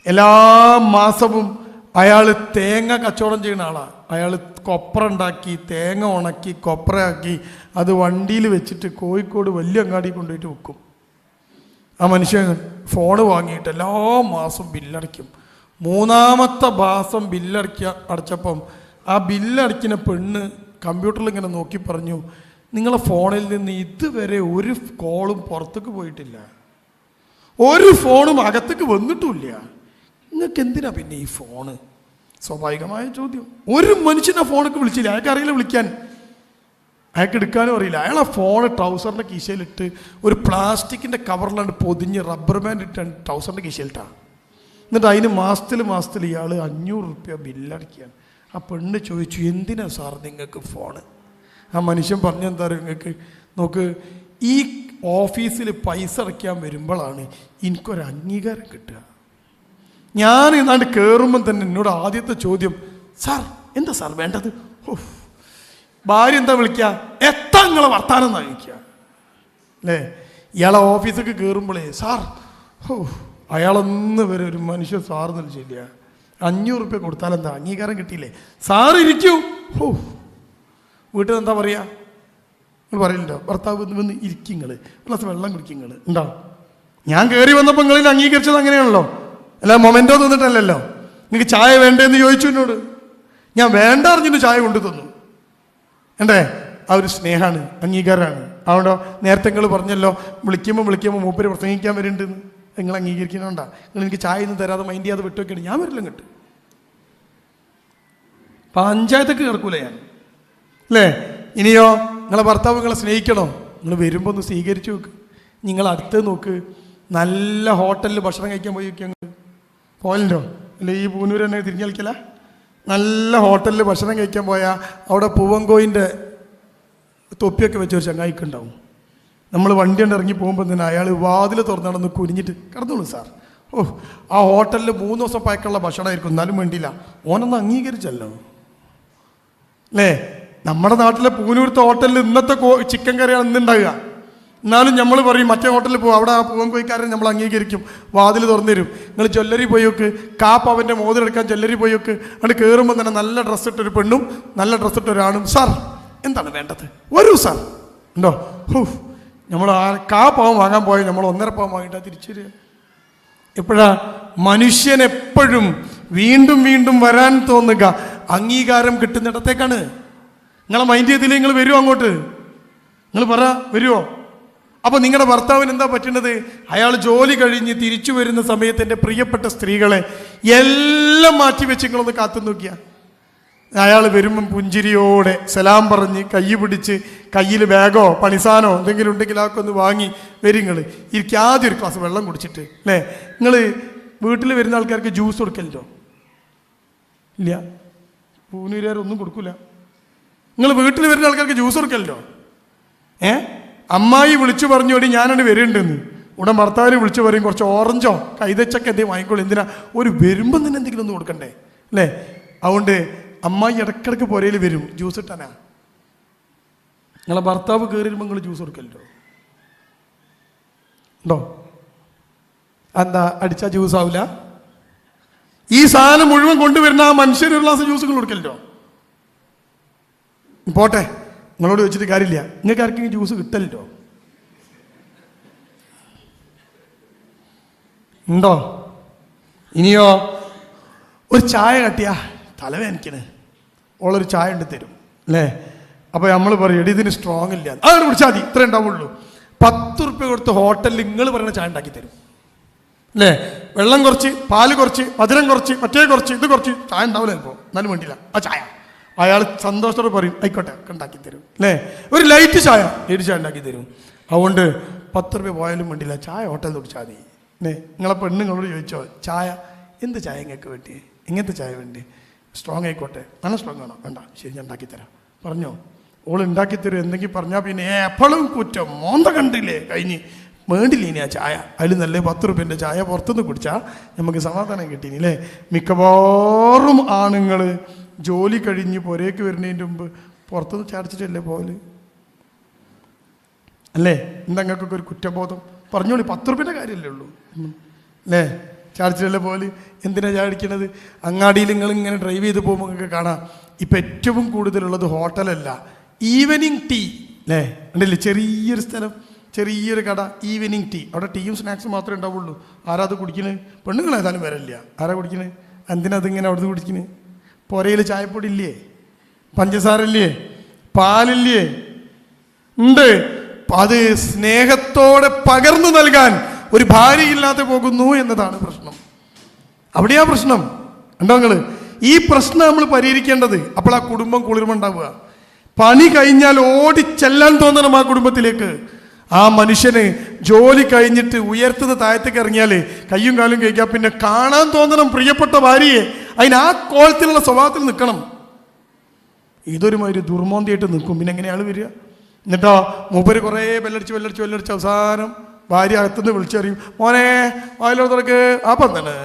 എല്ലാ മാസവും അയാൾ തേങ്ങ കച്ചവടം ചെയ്യുന്ന ആളാണ് അയാൾ കൊപ്ര ഉണ്ടാക്കി തേങ്ങ ഉണക്കി കൊപ്രയാക്കി അത് വണ്ടിയിൽ വെച്ചിട്ട് കോഴിക്കോട് വലിയ അങ്ങാടി കൊണ്ടുപോയിട്ട് വിൽക്കും. ആ മനുഷ്യൻ ഫോൺ വാങ്ങിയിട്ട് എല്ലാ മാസവും ബില്ലടയ്ക്കും മൂന്നാമത്തെ മാസം ബില്ലടക്കിയ അടച്ചപ്പം ആ ബില്ലടക്കിന പെണ്ണ് കമ്പ്യൂട്ടറിൽ ഇങ്ങനെ നോക്കി പറഞ്ഞു നിങ്ങളെ ഫോണിൽ നിന്ന് ഇതുവരെ ഒരു കോളും പുറത്തേക്ക് പോയിട്ടില്ല. ഒരു ഫോണും അകത്തേക്ക് വന്നിട്ടുമില്ല. നിങ്ങൾക്ക് എന്തിനാ പിന്നെ ഈ ഫോണ്? സ്വാഭാവികമായ ചോദ്യം. ഒരു മനുഷ്യനെ ഫോണൊക്കെ വിളിച്ചില്ല. അയാൾക്ക് അറിയില്ല വിളിക്കാൻ. അയാൾക്ക് എടുക്കാനും അറിയില്ല. അയാൾ ആ ഫോൺ ട്രൗസറിന്റെ കീശയിലിട്ട് ഒരു പ്ലാസ്റ്റിക്കിന്റെ കവറിലാണ് പൊതിഞ്ഞ് റബ്ബർ ബാൻഡ് ഇട്ടാണ് ട്രൗസറിന്റെ കീശയിലിട്ടാണ് എന്നിട്ട് അതിന് മാസത്തിൽ മാസത്തിൽ ഇയാൾ അഞ്ഞൂറ് റുപ്യ ബില്ലടിക്കുകയാണ്. ആ പെണ്ണ് ചോദിച്ചു എന്തിനാ സാർ നിങ്ങൾക്ക് ഫോണ് ആ മനുഷ്യൻ പറഞ്ഞെന്താ നിങ്ങൾക്ക്? നോക്ക് ഈ ഓഫീസിൽ പൈസ അടയ്ക്കാൻ വരുമ്പോഴാണ് എനിക്കൊരു അംഗീകാരം കിട്ടുക. ഞാൻ ഇന്നാണ്ട് കയറുമ്പം തന്നെ എന്നോട് ആദ്യത്തെ ചോദ്യം സാർ എന്താ സാർ വേണ്ടത്? ഓഫ് ഭാര്യ എന്താ വിളിക്കുക? എത്താ നിങ്ങളെ വർത്താനം എന്നാ വിളിക്കുക അല്ലേ? ഇയാളെ ഓഫീസൊക്കെ കയറുമ്പോഴേ സാർ ഓ അയാളൊന്ന് വരെ ഒരു മനുഷ്യൻ സാറ് നിൽച്ചില്ല അഞ്ഞൂറ് റുപ്യ കൊടുത്താൽ എന്താ? അംഗീകാരം കിട്ടിയില്ലേ? സാറ് ഇരിക്കൂ. ഹോ. വീട്ടിൽ എന്താ പറയുക നിങ്ങൾ പറയില്ലോ ഭർത്താവ് വന്ന് ഇരിക്കുങ്ങൾ ഗ്ലാസ് വെള്ളം കുടിക്കും നിങ്ങൾ ഉണ്ടോ? ഞാൻ കയറി വന്നപ്പോൾ നിങ്ങളിൽ അംഗീകരിച്ചത് അങ്ങനെയാണല്ലോ. അല്ല മൊമെന്റോ തന്നിട്ടല്ലല്ലോ. നിങ്ങൾക്ക് ചായ വേണ്ടേന്ന് ചോദിച്ചു എന്നോട്. ഞാൻ വേണ്ട അറിഞ്ഞിട്ട് ചായ കൊണ്ടു തന്നു. എന്തേ ആ ഒരു സ്നേഹമാണ് അംഗീകാരമാണ്. അതുകൊണ്ടോ? നേരത്തെ നിങ്ങൾ പറഞ്ഞല്ലോ വിളിക്കുമ്പോൾ വിളിക്കുമ്പോൾ മൂപ്പര് പ്രസംഗിക്കാൻ വരുന്നുണ്ടെന്ന് നിങ്ങൾ അംഗീകരിക്കുന്നുണ്ടാ. നിങ്ങൾ എനിക്ക് ചായ ഒന്നും തരാതെ മൈൻഡ് ചെയ്യാതെ വിട്ടുവെക്കണം ഞാൻ വരില്ല ഇങ്ങോട്ട്. പഞ്ചായത്തൊക്കെ കിടക്കൂല ഞാൻ? അല്ലേ ഇനിയോ നിങ്ങളെ ഭർത്താവ് നിങ്ങളെ സ്നേഹിക്കണോ? നിങ്ങൾ വരുമ്പോൾ ഒന്ന് സ്വീകരിച്ചു നോക്ക്. നിങ്ങൾ അടുത്ത് നോക്ക്. നല്ല ഹോട്ടലിൽ ഭക്ഷണം കഴിക്കാൻ പോയി നോക്കിയാൽ പോയല്ലോ? അല്ല ഈ പൂനൂർ തന്നെ തിരിഞ്ഞു കളിക്കല? നല്ല ഹോട്ടലിൽ ഭക്ഷണം കഴിക്കാൻ പോയാൽ അവിടെ പൂവങ്കോയിന്റെ തൊപ്പിയൊക്കെ വെച്ച ഒരു ചങ്ങായിക്ക് ഉണ്ടാവും. നമ്മൾ വണ്ടി കൊണ്ട് ഇറങ്ങി പോകുമ്പോൾ തന്നെ അയാൾ വാതിൽ തുറന്നിടന്ന് കുനിഞ്ഞിട്ട് കടന്നോളൂ സാർ. ഓ ആ ഹോട്ടലിൽ മൂന്ന് ദിവസം പഴക്കമുള്ള ഭക്ഷണമായിരിക്കും. എന്നാലും വേണ്ടിയില്ല. ഓനൊന്ന് അംഗീകരിച്ചല്ലോ. അല്ലേ? നമ്മുടെ നാട്ടിലെ പൂനൂരത്തെ ഹോട്ടലിൽ ഇന്നത്തെ ചിക്കൻ കറിയാണ് ഇന്നുണ്ടാകുക എന്നാലും നമ്മൾ പറയും മറ്റേ ഹോട്ടലിൽ പോകും അവിടെ ആ പൂവൻ കോയിക്കാരൻ നമ്മൾ അംഗീകരിക്കും. വാതിൽ തുറന്നു തരും നിങ്ങൾ ജ്വല്ലറി പോയി നോക്ക്. കാപ്പ് അവന്റെ മോതിരെടുക്കാൻ ജ്വല്ലറി പോയി നോക്ക്. അവിടെ കയറുമ്പോൾ തന്നെ നല്ല ഡ്രസ്സ് ഇട്ടൊരു പെണ്ണും നല്ല ഡ്രസ്സ് ഇട്ട ഒരാണും സാർ എന്താണ് വേണ്ടത്? വരൂ സാർ. ഉണ്ടോ? ഹൂ നമ്മൾ ആ കാ പാവം വാങ്ങാൻ പോയി നമ്മൾ ഒന്നര പാവം വാങ്ങിയിട്ടാ തിരിച്ചു വരിക എപ്പോഴാ? മനുഷ്യൻ എപ്പോഴും വീണ്ടും വീണ്ടും വരാൻ തോന്നുക. അംഗീകാരം കിട്ടുന്നിടത്തേക്കാണ്. നിങ്ങളെ മൈൻഡ് ചെയ്തില്ലേ നിങ്ങൾ വരുമോ അങ്ങോട്ട്? നിങ്ങൾ പറ വരുമോ അപ്പോൾ നിങ്ങളുടെ ഭർത്താവിന് എന്താ പറ്റുന്നത് അയാൾ ജോലി കഴിഞ്ഞ് തിരിച്ചു വരുന്ന സമയത്ത് പ്രിയപ്പെട്ട സ്ത്രീകളെ എല്ലാം മാറ്റി വെച്ച് നിങ്ങളൊന്ന് കാത്തു നോക്കിയാ അയാൾ വരുമ്പം പുഞ്ചിരിയോടെ സലാം പറഞ്ഞ് കൈ പിടിച്ച് കയ്യിൽ ബാഗോ പണിസാനോ എന്തെങ്കിലും ഉണ്ടെങ്കിൽ അതൊക്കെ ഒന്ന് വാങ്ങി വരും നിങ്ങൾ ഇരിക്കും ആദ്യം ഒരു ക്ലാസ് വെള്ളം കുടിച്ചിട്ട് അല്ലേ? നിങ്ങൾ വീട്ടിൽ വരുന്ന ആൾക്കാർക്ക് ജ്യൂസ് കൊടുക്കല്ലോ ഇല്ല. പൂനൂരുകാരൊന്നും കൊടുക്കില്ല നിങ്ങൾ വീട്ടിൽ വരുന്ന ആൾക്കാർക്ക് ജ്യൂസ് കൊടുക്കല്ലോ ഏ? അമ്മായി വിളിച്ചു പറഞ്ഞോടി ഞാനാണ് വരുന്നുണ്ടെന്ന് ഉടൻ ഭർത്താവിനെ വിളിച്ചു പറയും കുറച്ച് ഓറഞ്ചോ കൈതച്ചൊക്കെ എന്തെങ്കിലും വാങ്ങിക്കോളൂ. എന്തിനാ? ഒരു വരുമ്പം തന്നെ എന്തെങ്കിലും ഒന്ന് കൊടുക്കണ്ടേ? അല്ലേ? അതുകൊണ്ട് അമ്മായി ഇടക്കിടക്ക് പുരയിൽ വരും ജ്യൂസ് ഇട്ടാനാ. നിങ്ങളെ ഭർത്താവ് കയറി വരുമ്പോൾ നിങ്ങൾ ജ്യൂസ് കൊടുക്കല്ലോ ഉണ്ടോ? എന്താ അടിച്ചാൽ ജ്യൂസ് ആവില്ല ഈ സാധനം മുഴുവൻ കൊണ്ടുവരുന്ന ആ മനുഷ്യന് ഒരു ഗ്ലാസ് ജ്യൂസ് കൊടുക്കല്ലോ പോട്ടെ നിങ്ങളോട് വെച്ചിട്ട് കാര്യമില്ല. നിങ്ങൾക്ക് ആർക്കെങ്കിലും ജ്യൂസ് കിട്ടല്ലോ ഉണ്ടോ? ഇനിയോ ഒരു ചായ കട്ടിയാ തലവേദനിക്കണ്. ഓളൊരു ചായ ഉണ്ട് തരും. അല്ലേ അപ്പോൾ നമ്മൾ പറയും എടി ഇതിന് സ്ട്രോങ് ഇല്ല. അതാണ് കുടിച്ചാൽ മതി. ഇത്രേ ഉണ്ടാവുള്ളൂ. പത്ത് റുപ്യ കൊടുത്ത് ഹോട്ടലിൽ നിങ്ങൾ പറയുന്ന ചായ ഉണ്ടാക്കി തരും. അല്ലേ വെള്ളം കുറച്ച് പാൽ കുറച്ച് മധുരം കുറച്ച് മറ്റേ കുറച്ച് ഇത് കുറച്ച് ചായ ഉണ്ടാവില്ല ഇപ്പോൾ എന്നാലും വേണ്ടിയില്ല. ആ ചായ. അയാൾ സന്തോഷത്തോടെ പറയും ആയിക്കോട്ടെ ഉണ്ടാക്കി തരും. അല്ലേ ഒരു ലൈറ്റ് ചായ. ലൈറ്റ് ചായ ഉണ്ടാക്കി തരും? അതുകൊണ്ട് പത്ത് റുപ്യ പോയാലും വേണ്ടില്ല ചായ ഹോട്ടലിൽ കുടിച്ചാൽ മതി. അല്ലേ നിങ്ങളെ പെണ്ണുങ്ങളോട് ചോദിച്ചോ ചായ എന്ത് ചായ നിങ്ങൾക്ക് വേണ്ടി എങ്ങനത്തെ ചായ വേണ്ടി സ്ട്രോങ് ആയിക്കോട്ടെ. നല്ല സ്ട്രോങ് ആണോ? വേണ്ട. ശരി ഞാൻ ഉണ്ടാക്കിത്തരാം പറഞ്ഞോ? ഓൾ ഉണ്ടാക്കിത്തരും എന്തെങ്കിൽ പറഞ്ഞാൽ പിന്നെ എപ്പോഴും കുറ്റം. മോന്ത കണ്ടില്ലേ? കഴിഞ്ഞ് വേണ്ടില്ല ഇനി ആ ചായ? അതിൽ നല്ല പത്ത് റുപ്യന്റെ ചായ പുറത്തുനിന്ന് കുടിച്ചാൽ നമുക്ക് സമാധാനം കിട്ടീനി അല്ലേ മിക്കവാറും ആണുങ്ങൾ ജോലി കഴിഞ്ഞ് പുരേക്ക് വരുന്നതിന്റെ മുമ്പ് പുറത്തുനിന്ന് ചാടിച്ചിട്ടല്ലേ പോകൽ അല്ലേ? എന്താ നിങ്ങൾക്കൊക്കെ ഒരു കുറ്റബോധം? പറഞ്ഞോളി പത്ത് റുപ്യന്റെ കാര്യമല്ലേ ഉള്ളൂ. അല്ലേ ചാടിച്ചിട്ടല്ലേ പോലെ എന്തിനാണ് ചാടിക്കണത് അങ്ങാടിയിൽ നിങ്ങൾ ഇങ്ങനെ ഡ്രൈവ് ചെയ്ത് പോകുമ്പോൾ നിങ്ങൾക്ക് കാണാം. ഇപ്പം ഏറ്റവും കൂടുതലുള്ളത് ഹോട്ടലല്ല ഈവനിങ് ടീ അല്ലേ ഉണ്ടല്ലേ ചെറിയൊരു സ്ഥലം ചെറിയൊരു കട ഈവനിങ് ടീ അവിടെ ടീയും സ്നാക്സും മാത്രമേ ഉണ്ടാവുള്ളൂ. ആരാ അത് കുടിക്കുന്നത് പെണ്ണുങ്ങൾ ഏതായാലും വരല്ല ആരാ കുടിക്കുന്നത് എന്തിനാ അതിങ്ങനെ അവിടുന്ന് കുടിക്കുന്നത് പുരയിൽ ചായപ്പൊടി ഇല്ലേ? പഞ്ചസാര ഇല്ലേ? പാലില്ലേ? ഉണ്ട്. അത് സ്നേഹത്തോടെ പകർന്നു നൽകാൻ ഒരു ഭാര്യയില്ലാതെ പോകുന്നു എന്നതാണ് പ്രശ്നം. അവിടെയാ പ്രശ്നം. ഉണ്ടോ നിങ്ങൾ ഈ പ്രശ്നം നമ്മൾ പരിഹരിക്കേണ്ടത് അപ്പോൾ ആ കുടുംബം കുളിർമുണ്ടാവുക പണി കഴിഞ്ഞാൽ ഓടിച്ചെല്ലാൻ തോന്നണം ആ കുടുംബത്തിലേക്ക്. ആ മനുഷ്യന് ജോലി കഴിഞ്ഞിട്ട് ഉയർത്തുന്ന താഴത്തേക്ക് ഇറങ്ങിയാൽ കയ്യും കാലും കഴിക്കാൻ പിന്നെ കാണാൻ തോന്നണം പ്രിയപ്പെട്ട ഭാര്യയെ. അതിന് ആ കോലത്തിലുള്ള സ്വഭാവത്തിൽ നിൽക്കണം. ഇതൊരു മാതിരി ദുർമോന്തിയായിട്ട് നിൽക്കും. പിന്നെ എങ്ങനെയാണ് വരിക? എന്നിട്ടോ? മൂപ്പര് കുറേ ബെല്ലടിച്ച് ബെല്ലടിച്ച് ബെല്ലടിച്ച് അവസാനം ഭാര്യ അകത്തുനിന്ന് വിളിച്ചറിയും മോനെ വായിലോ തുറക്ക് അപ്പം തന്നെ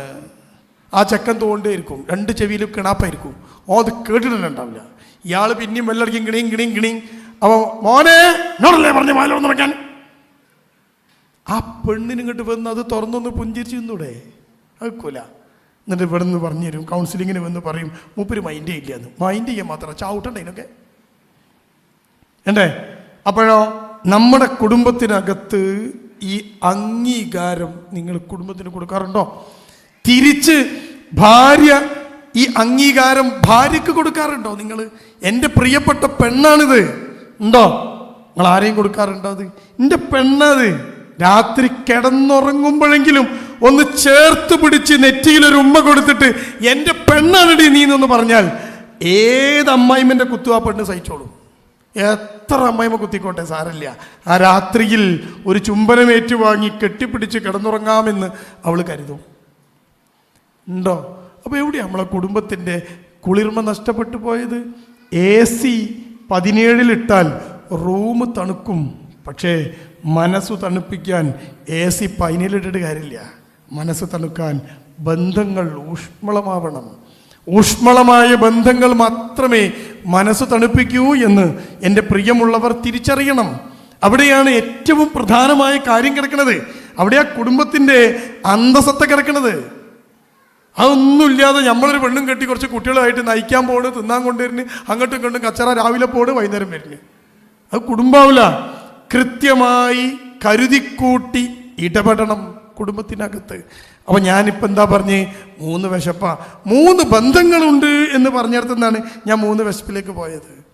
ആ ചെക്കൻ തോണ്ടേയിരിക്കും രണ്ട് ചെവിയിലും കിണാപ്പായിരിക്കും. ഓ അത് കേട്ടിട്ടുണ്ടാവില്ല ഇയാൾ പിന്നെയും വെള്ളടിക്കും കിണിയും കിണിയും കിണിയും. അപ്പോൾ മോനെ എന്നോടല്ലേ പറഞ്ഞു വായിലോ തുറക്കാൻ ആ പെണ്ണിന് ഇങ്ങോട്ട് വന്ന് അത് തുറന്നൊന്ന് പുഞ്ചിരിച്ച് നിന്നൂടെ. അയക്കൂല എന്നിട്ട് ഇവിടെ നിന്ന് പറഞ്ഞു തരും കൗൺസിലിങ്ങിന് വന്ന് പറയും മൂപ്പര് മൈൻഡ് ഇല്ല എന്ന്. മൈൻഡ് ചെയ്യാൻ മാത്രം ചാവട്ടണ്ടേ ഇതിനൊക്കെ? എണ്ടേ അപ്പോഴോ നമ്മുടെ കുടുംബത്തിനകത്ത് ഈ അംഗീകാരം നിങ്ങൾ കുടുംബത്തിന് കൊടുക്കാറുണ്ടോ? തിരിച്ച് ഭാര്യ ഈ അംഗീകാരം ഭാര്യക്ക് കൊടുക്കാറുണ്ടോ? നിങ്ങൾ എന്റെ പ്രിയപ്പെട്ട പെണ്ണാണിത്. ഉണ്ടോ? നിങ്ങൾ ആരെയും കൊടുക്കാറുണ്ടോ അത്? എന്റെ പെണ്ണത്. രാത്രി കിടന്നുറങ്ങുമ്പോഴെങ്കിലും ഒന്ന് ചേർത്ത് പിടിച്ച് നെറ്റിയിലൊരു ഉമ്മ കൊടുത്തിട്ട് എന്റെ പെണ്ണാണിടി നീ എന്നൊന്ന് പറഞ്ഞാൽ ഏത് അമ്മായിമ്മന്റെ കുത്തു ആ പെണ്ണ് സഹിച്ചോളും. എത്ര അമ്മയമ്മ കുത്തിക്കോട്ടെ സാരല്ല ആ രാത്രിയിൽ ഒരു ചുംബനം ഏറ്റുവാങ്ങി കെട്ടിപ്പിടിച്ച് കിടന്നുറങ്ങാമെന്ന് അവൾ കരുതും. ഉണ്ടോ? അപ്പോൾ എവിടെയാണ് നമ്മളെ കുടുംബത്തിന്റെ കുളിർമ നഷ്ടപ്പെട്ടു പോയത്? എ സി പതിനേഴിലിട്ടാൽ റൂം തണുക്കും പക്ഷേ മനസ്സ് തണുപ്പിക്കാൻ എ സി പതിനേഴിലിട്ടിട്ട് കാര്യമില്ല. മനസ്സ് തണുക്കാൻ ബന്ധങ്ങൾ ഊഷ്മളമാവണം. ഊഷ്മളമായ ബന്ധങ്ങൾ മാത്രമേ മനസ്സ് തണുപ്പിക്കൂ എന്ന് എന്റെ പ്രിയമുള്ളവർ തിരിച്ചറിയണം. അവിടെയാണ് ഏറ്റവും പ്രധാനമായ കാര്യം കിടക്കുന്നത്. അവിടെ ആ കുടുംബത്തിന്റെ അന്തസത്ത കിടക്കുന്നത്. അതൊന്നുമില്ലാതെ നമ്മളൊരു പെണ്ണും കെട്ടി കുറച്ച് കുട്ടികളായിട്ട് നയിക്കാൻ പോണ് തിന്നാൻ കൊണ്ടുവരുന്നു അങ്ങോട്ടും ഇങ്ങോട്ടും കച്ചറ രാവിലെ പോണ് വൈകുന്നേരം വരുന്നു അത് കുടുംബാവില്ല കൃത്യമായി കരുതിക്കൂട്ടി ഇടപെടണം കുടുംബത്തിനകത്ത്. അപ്പൊ ഞാനിപ്പോൾ എന്താ പറഞ്ഞ്? മൂന്ന് വിശപ്പ. മൂന്ന് ബന്ധങ്ങളുണ്ട് എന്ന് പറഞ്ഞിടത്തുനിന്നാണ് ഞാൻ മൂന്ന് വിശപ്പിലേക്ക് പോയത്.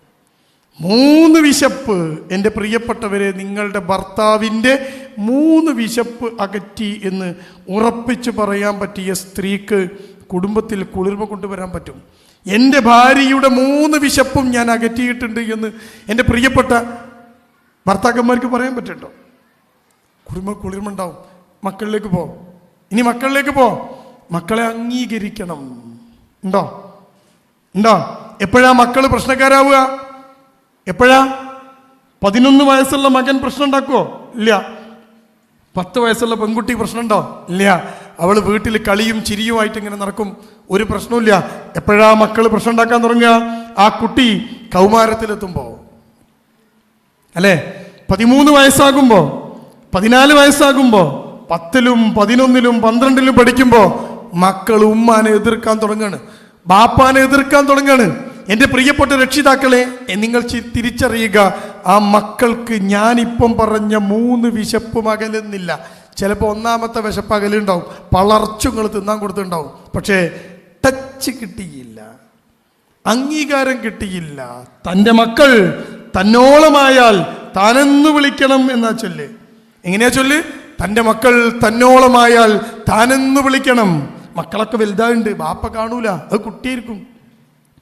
മൂന്ന് വിശപ്പ് എന്റെ പ്രിയപ്പെട്ടവരെ നിങ്ങളുടെ ഭർത്താവിന്റെ മൂന്ന് വിശപ്പ് അകറ്റി എന്ന് ഉറപ്പിച്ച് പറയാൻ പറ്റിയ സ്ത്രീക്ക് കുടുംബത്തിൽ കുളിർമ കൊണ്ടുവരാൻ പറ്റും. എന്റെ ഭാര്യയുടെ മൂന്ന് വിശപ്പും ഞാൻ അകറ്റിയിട്ടുണ്ട് എന്ന് എന്റെ പ്രിയപ്പെട്ട ഭർത്താക്കന്മാർക്ക് പറയാൻ പറ്റുണ്ടോ? കുടുംബ കുളിർമ ഉണ്ടാവും. മക്കളിലേക്ക് പോ ഇനി മക്കളിലേക്ക് പോ. മക്കളെ അംഗീകരിക്കണം. ഉണ്ടോ? ഉണ്ടോ? എപ്പോഴാ മക്കൾ പ്രശ്നക്കാരാവുക? എപ്പോഴാ? പതിനൊന്ന് വയസ്സുള്ള മകൻ പ്രശ്നം ഉണ്ടാക്കുവോ? ഇല്ല. പത്ത് വയസ്സുള്ള പെൺകുട്ടി പ്രശ്നമുണ്ടോ ഇല്ല. അവൾ വീട്ടിൽ കളിയും ചിരിയുമായിട്ട് ഇങ്ങനെ നടക്കും. ഒരു പ്രശ്നമില്ല എപ്പോഴാ മക്കൾ പ്രശ്നം ഉണ്ടാക്കാൻ തുടങ്ങുക? ആ കുട്ടി കൗമാരത്തിലെത്തുമ്പോൾ അല്ലേ? പതിമൂന്ന് വയസ്സാകുമ്പോ പതിനാല് വയസ്സാകുമ്പോ പത്തിലും പതിനൊന്നിലും പന്ത്രണ്ടിലും പഠിക്കുമ്പോൾ മക്കൾ ഉമ്മാനെ എതിർക്കാൻ തുടങ്ങാണ് ബാപ്പാനെ എതിർക്കാൻ തുടങ്ങാണ്. എന്റെ പ്രിയപ്പെട്ട രക്ഷിതാക്കളെ നിങ്ങൾ തിരിച്ചറിയുക ആ മക്കൾക്ക് ഞാനിപ്പം പറഞ്ഞ മൂന്ന് വിശപ്പും അകലുന്നില്ല. ചിലപ്പോൾ ഒന്നാമത്തെ വിശപ്പ് അകലുണ്ടാവും പളർച്ചുങ്ങൾ തിന്നാൻ കൊടുത്തിട്ടുണ്ടാവും. പക്ഷേ ടച്ച് കിട്ടിയില്ല അംഗീകാരം കിട്ടിയില്ല. തന്റെ മക്കൾ തന്നോളമായാൽ താനെന്ന് വിളിക്കണം എന്നാ ചൊല്ല്. എങ്ങനെയാ ചൊല്ല്? തന്റെ മക്കൾ തന്നോളമായാൽ താനെന്ന് വിളിക്കണം. മക്കളൊക്കെ വലുതായുണ്ട് ബാപ്പ കാണൂല അത് കുട്ടിയായിരിക്കും.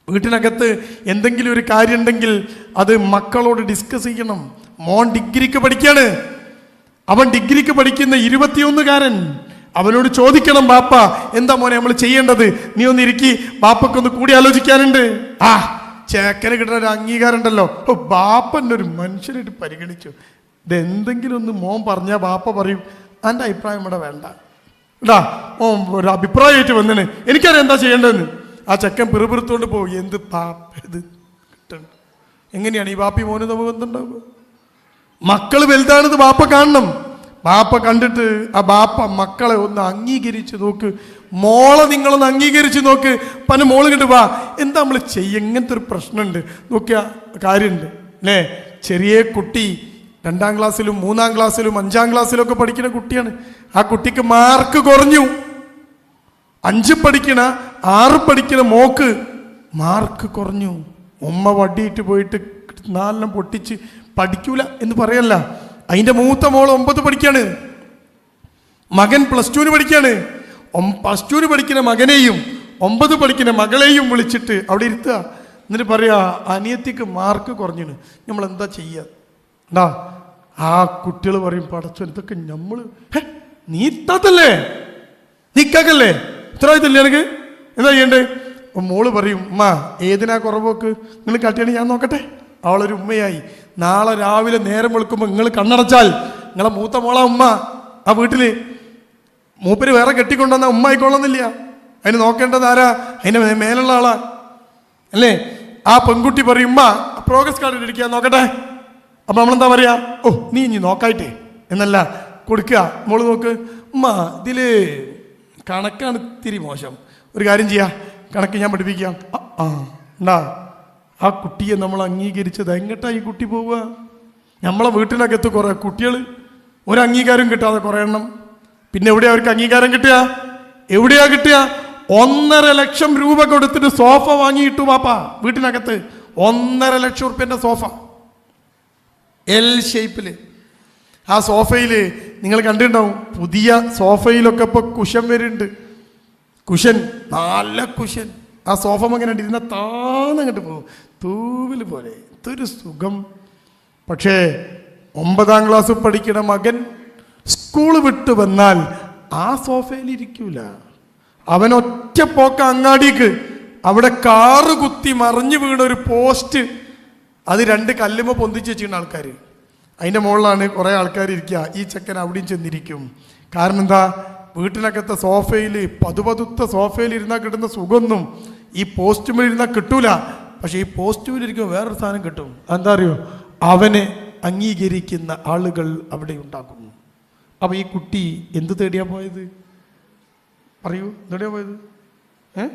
വീട്ടിനകത്ത് എന്തെങ്കിലും ഒരു കാര്യം ഉണ്ടെങ്കിൽ അത് മക്കളോട് ഡിസ്കസ് ചെയ്യണം. മോൻ ഡിഗ്രിക്ക് പഠിക്കാണ്. അവൻ ഡിഗ്രിക്ക് പഠിക്കുന്ന ഇരുപത്തിയൊന്നുകാരൻ അവനോട് ചോദിക്കണം ബാപ്പ എന്താ മോനെ നമ്മൾ ചെയ്യേണ്ടത്? നീ ഒന്ന് ഇരിക്കി ബാപ്പക്കൊന്ന് കൂടി ആലോചിക്കാനുണ്ട്. ആ ചേക്കന് കിട്ടുന്ന ഒരു അംഗീകാരം ഉണ്ടല്ലോ ബാപ്പ ഒരു മനുഷ്യനായിട്ട് പരിഗണിച്ചു. ഇതെന്തെങ്കിലും ഒന്ന് മോൻ പറഞ്ഞാൽ വാപ്പ പറയും. എന്റെ അഭിപ്രായം ഇവിടെ വേണ്ട. ഇടാ ഓ ഒരു അഭിപ്രായമായിട്ട് വന്നേ എനിക്കറിയാം എന്താ ചെയ്യേണ്ടതെന്ന്. ആ ചെക്കൻ പിറുപിറുത്തോണ്ട് പോകും എന്ത് പാപ്പ ഇത് കിട്ടണം എങ്ങനെയാണ് ഈ വാപ്പി മോന് നമുക്ക് എന്തുണ്ടാവുക മക്കൾ വലുതാണെന്ന് വാപ്പ കാണണം. ബാപ്പ കണ്ടിട്ട് ആ ബാപ്പ മക്കളെ ഒന്ന് അംഗീകരിച്ച് നോക്ക്. മോളെ നിങ്ങളൊന്ന് അംഗീകരിച്ച് നോക്ക്. പന മോൾ കണ്ട് വാ. എന്താ നമ്മൾ ചെയ്യ? ഇങ്ങനത്തെ ഒരു പ്രശ്നമുണ്ട്. നോക്കിയ കാര്യമുണ്ട്. അല്ലേ ചെറിയ കുട്ടി രണ്ടാം ക്ലാസ്സിലും മൂന്നാം ക്ലാസ്സിലും അഞ്ചാം ക്ലാസ്സിലും ഒക്കെ പഠിക്കുന്ന കുട്ടിയാണ്. ആ കുട്ടിക്ക് മാർക്ക് കുറഞ്ഞു. അഞ്ച് പഠിക്കണ ആറ് പഠിക്കണ മോക്ക് മാർക്ക് കുറഞ്ഞു. ഉമ്മ വടിയിട്ട് പോയിട്ട് നാലെണ്ണം പൊട്ടിച്ച് പഠിക്കൂല എന്ന് പറയല്ല. അതിന്റെ മൂത്ത മോൾ ഒമ്പത് പഠിക്കാണ്. മകൻ പ്ലസ് ടുവിന് പഠിക്കാണ്. പ്ലസ് ടുവിന് പഠിക്കുന്ന മകനെയും ഒമ്പത് പഠിക്കുന്ന മകളെയും വിളിച്ചിട്ട് അവിടെ ഇരുത്തുക. എന്നിട്ട് പറയാ അനിയത്തിക്ക് മാർക്ക് കുറഞ്ഞിന്. നമ്മൾ എന്താ ചെയ്യുക ഉണ്ടാ ആ കുട്ടികൾ പറയും പടച്ചോ ഇതൊക്കെ നമ്മൾ നീ ഇത്താത്തല്ലേ? ഇത്ര ഉത്തരവാദിത്തല്ലേ എനിക്ക് എന്താ ചെയ്യണ്ടേ? മോൾ പറയും ഉമ്മ ഏതിനാ കുറവൊക്കെ? നിങ്ങൾ കാട്ടിയാണ് ഞാൻ നോക്കട്ടെ. അവളൊരു ഉമ്മയായി. നാളെ രാവിലെ നേരം വെളുക്കുമ്പോൾ നിങ്ങൾ കണ്ണടച്ചാൽ നിങ്ങളെ മൂത്ത മോളാ ഉമ്മ. ആ വീട്ടിൽ മൂപ്പര് വേറെ കെട്ടിക്കൊണ്ടുവന്ന ഉമ്മ ആയിക്കൊള്ളുന്നില്ല. അതിന് നോക്കേണ്ടത് ആരാ? അതിന് മേലുള്ള ആളാ. അല്ലേ? ആ പെൺകുട്ടി പറയും ഉമ്മ പ്രോഗ്രസ് കാർഡ് ഇരിക്കുക നോക്കട്ടെ. അപ്പൊ നമ്മളെന്താ പറയാ? ഓ നീ ഇനി നോക്കായിട്ടേ. എന്നല്ല കൊടുക്കുക. മോൾ നോക്ക്. ഉമ്മ ഇതിൽ കണക്കാണ് ഇത്തിരി മോശം. ഒരു കാര്യം ചെയ്യാ. കണക്ക് ഞാൻ പഠിപ്പിക്കാം. ആ, ഉണ്ടാ ആ കുട്ടിയെ നമ്മൾ അംഗീകരിച്ചത് എങ്ങട്ടാ ഈ കുട്ടി പോവുക? നമ്മളെ വീട്ടിനകത്ത് കുറേ കുട്ടികൾ ഒരു അംഗീകാരം കിട്ടാതെ കുറേ എണ്ണം. പിന്നെ എവിടെയാ അവർക്ക് അംഗീകാരം കിട്ടുക? എവിടെയാ കിട്ടുക? ഒന്നര ലക്ഷം രൂപ കൊടുത്തിട്ട് സോഫ വാങ്ങിയിട്ടു പാപ്പ വീട്ടിനകത്ത്. ഒന്നര ലക്ഷം റുപ്യന്റെ സോഫ. എൽ ഷേപ്പിൽ ആ സോഫയിൽ നിങ്ങൾ കണ്ടിട്ടുണ്ടാവും പുതിയ സോഫയിലൊക്കെ ഇപ്പോൾ കുഷൻ വരുന്നുണ്ട്. കുഷൻ നല്ല കുഷൻ ആ സോഫ അങ്ങനെ ഇരുന്ന താന്നങ്ങോട്ട് പോകും. തൂവിൽ പോലെ ഇതൊരു സുഖം. പക്ഷേ ഒമ്പതാം ക്ലാസ് പഠിക്കുന്ന മകൻ സ്കൂൾ വിട്ട് വന്നാൽ ആ സോഫയിൽ ഇരിക്കൂല. അവൻ ഒറ്റ പോക്ക അങ്ങാടിക്ക് അവിടെ കാറ് കുത്തി മറിഞ്ഞു വീണ ഒരു പോസ്റ്റ് അത് രണ്ട് കല്ലുമ പൊന്തിച്ച് വെച്ചിരുന്ന ആൾക്കാർ അതിന്റെ മുകളിലാണ് കുറേ ആൾക്കാർ ഇരിക്കുക. ഈ ചെക്കൻ അവിടെയും ചെന്നിരിക്കും. കാരണം എന്താ? വീട്ടിനകത്തെ സോഫയിൽ പതുപതുത്ത സോഫയിൽ ഇരുന്നാൽ കിട്ടുന്ന സുഖമൊന്നും ഈ പോസ്റ്റുമിൽ ഇരുന്നാൽ കിട്ടൂല. പക്ഷേ ഈ പോസ്റ്റുമിൽ ഇരിക്കുമ്പോൾ വേറൊരു സാധനം കിട്ടും. എന്താ അറിയോ? അവനെ അംഗീകരിക്കുന്ന ആളുകൾ അവിടെ ഉണ്ടാക്കുന്നു. അപ്പോൾ ഈ കുട്ടി എന്ത് തേടിയാ പോയത്? പറയൂ എന്തേടിയാ പോയത്? ഏ?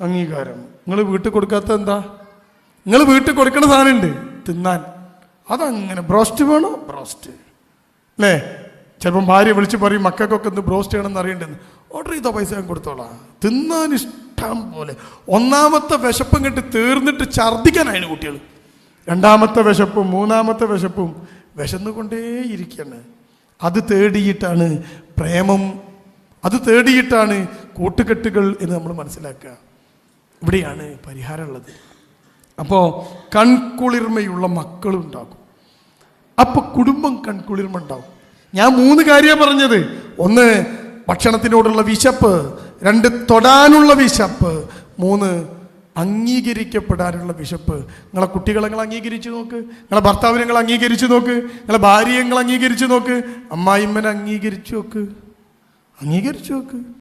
അംഗീകാരം. നിങ്ങൾ വീട്ടിൽ കൊടുക്കാത്ത എന്താ? നിങ്ങൾ വീട്ടിൽ കൊടുക്കുന്ന സാധനമുണ്ട് തിന്നാൻ. അതങ്ങനെ ബ്രോസ്റ്റ് വേണോ? ബ്രോസ്റ്റ്. അല്ലേ? ചിലപ്പം ഭാര്യ വിളിച്ച് പറയും മക്കൾക്കൊക്കെ ഒന്ന് ബ്രോസ്റ്റ് ചെയ്യണമെന്ന് അറിയണ്ടെന്ന്. ഓർഡർ ചെയ്തോ പൈസ ഞാൻ കൊടുത്തോളാം. തിന്നാൻ ഇഷ്ടം പോലെ. ഒന്നാമത്തെ വിശപ്പും കെട്ട് തീർന്നിട്ട് ഛർദ്ദിക്കാനായിരുന്നു കുട്ടികൾ രണ്ടാമത്തെ വിശപ്പും മൂന്നാമത്തെ വിശപ്പും വിശന്നുകൊണ്ടേയിരിക്കുകയാണ്. അത് തേടിയിട്ടാണ് പ്രേമം. അത് തേടിയിട്ടാണ് കൂട്ടുകെട്ടുകൾ എന്ന് നമ്മൾ മനസ്സിലാക്കുക. ഇവിടെയാണ് പരിഹാരമുള്ളത്. അപ്പോൾ കൺകുളിർമയുള്ള മക്കളുണ്ടാകും അപ്പൊ കുടുംബം കൺകുളിർമ ഉണ്ടാകും. ഞാൻ മൂന്ന് കാര്യമാണ് പറഞ്ഞത്. ഒന്ന് ഭക്ഷണത്തിനോടുള്ള വിശപ്പ്. രണ്ട് തൊടാനുള്ള വിശപ്പ്. മൂന്ന് അംഗീകരിക്കപ്പെടാനുള്ള വിശപ്പ്. നിങ്ങളെ കുട്ടികളെ നിങ്ങൾ അംഗീകരിച്ച് നോക്ക്. നിങ്ങളെ ഭർത്താവിനെ നിങ്ങൾ അംഗീകരിച്ച് നോക്ക്. നിങ്ങളെ ഭാര്യയെ നിങ്ങൾ അംഗീകരിച്ച് നോക്ക്. അമ്മായിമ്മനെ അംഗീകരിച്ചു നോക്ക്. അംഗീകരിച്ചു നോക്ക്.